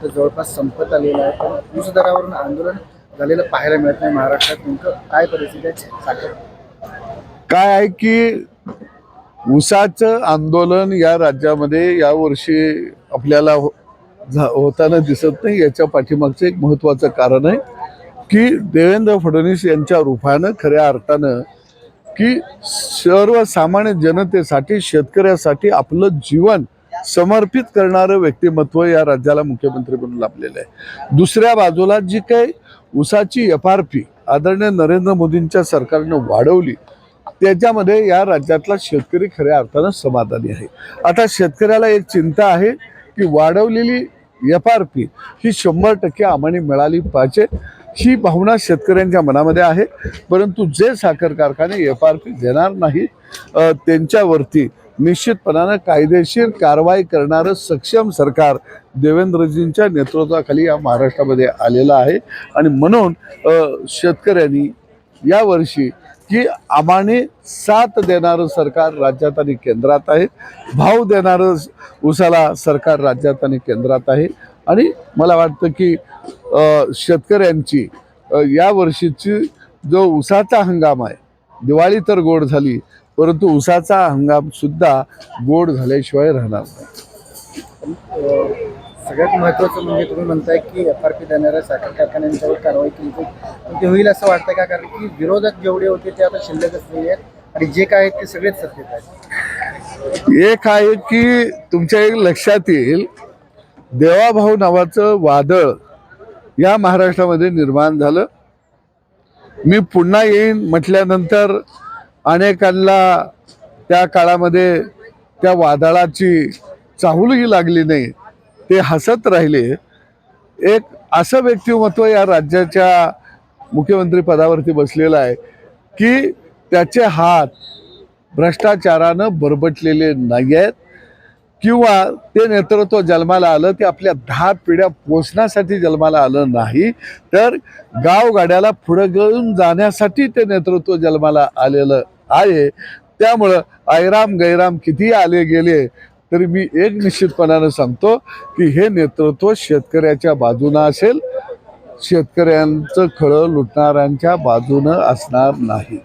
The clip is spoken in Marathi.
आता जवळपास संपत आलेलं आहे. पण ऊस दरावरून आंदोलन झालेलं पाहायला मिळत नाही महाराष्ट्रात. नेमकं काय परिस्थिती आहे? साखर काय आहे की ऊसाचं आंदोलन या राज्यामध्ये यावर्षी आपल्याला हो- झा- होताना दिसत नाही. याच्या पाठीमागचं एक महत्त्वाचं कारण आहे की देवेंद्र फडणवीस यांच्या रूपानं खऱ्या अर्थानं की सर्वसामान्य जनतेसाठी शेतकऱ्यासाठी आपलं जीवन समर्पित करणारं व्यक्तिमत्व या राज्याला मुख्यमंत्री म्हणून लाभलेलं आहे. दुसऱ्या बाजूला जी काही ऊसाची एफ आर पी आदरणीय नरेंद्र मोदींच्या सरकारनं वाढवली त्याच्यामध्ये या राज्यातला शेतकरी खऱ्या अर्थानं समाधानी आहे. आता शेतकऱ्याला एक चिंता आहे की वाढवलेली एफ आर पी ही शंभर टक्के आम्हाने मिळाली पाहिजे ही भावना शेतकऱ्यांच्या मनामध्ये आहे. परंतु जे साखर कारखाने एफ आर पी देणार नाही त्यांच्यावरती निश्चितपणानं कायदेशीर कारवाई करणारं सक्षम सरकार देवेंद्रजींच्या नेतृत्वाखाली या महाराष्ट्रामध्ये आलेलं आहे. आणि म्हणून शेतकऱ्यांनी यावर्षी की आम्हाने साथ देणारं सरकार राज्यात आणि केंद्रात आहे. भाव देणारं उसाला सरकार राज्यात आणि केंद्रात आहे. आणि मला वाटतं की शेतकऱ्यांची यावर्षीची जो उसाचा हंगाम आहे दिवाळी तर गोड झाली परंतु उसाचा हंगाम सुद्धा गोड झाल्याशिवाय राहणार नाही. सगळ्यात महत्त्वाचं म्हणजे तुम्ही म्हणताय की एफ आर पी देणाऱ्या साखर कारखान्यांच्यावर कारवाई केली पण ते होईल असं वाटतं का? कारण की विरोधक जेवढे होते ते आता शिल्लकच नाही आहेत आणि जे काय आहेत ते सगळेच सत्तेत आहेत. एक आहे की तुमच्या एक लक्षात येईल देवाभाऊ नावाचं वादळ या महाराष्ट्रामध्ये निर्माण झालं. मी पुन्हा येईन म्हटल्यानंतर अनेकांना त्या काळामध्ये त्या वादळाची चाहूलही लागली नाही ते हसत राहिले. एक असं व्यक्तिमत्व या राज्याच्या मुख्यमंत्री पदावरती बसलेलं आहे की त्याचे हात भ्रष्टाचारानं बरबटलेले नाही आहेत किंवा ते नेतृत्व जन्माला आलं ते आपल्या दहा पिढ्या पोचण्यासाठी जन्माला आलं नाही तर गावगाड्याला पुढं घेऊन जाण्यासाठी ते नेतृत्व जन्माला आलेलं आहे. त्यामुळं ऐराम गैराम किती आले गेले तरी मी एक निश्चितपणानं सांगतो की हे नेतृत्व शेतकऱ्याच्या बाजूनं असेल. शेतकऱ्यांचं खळं लुटणाऱ्यांच्या बाजूनं असणार नाही.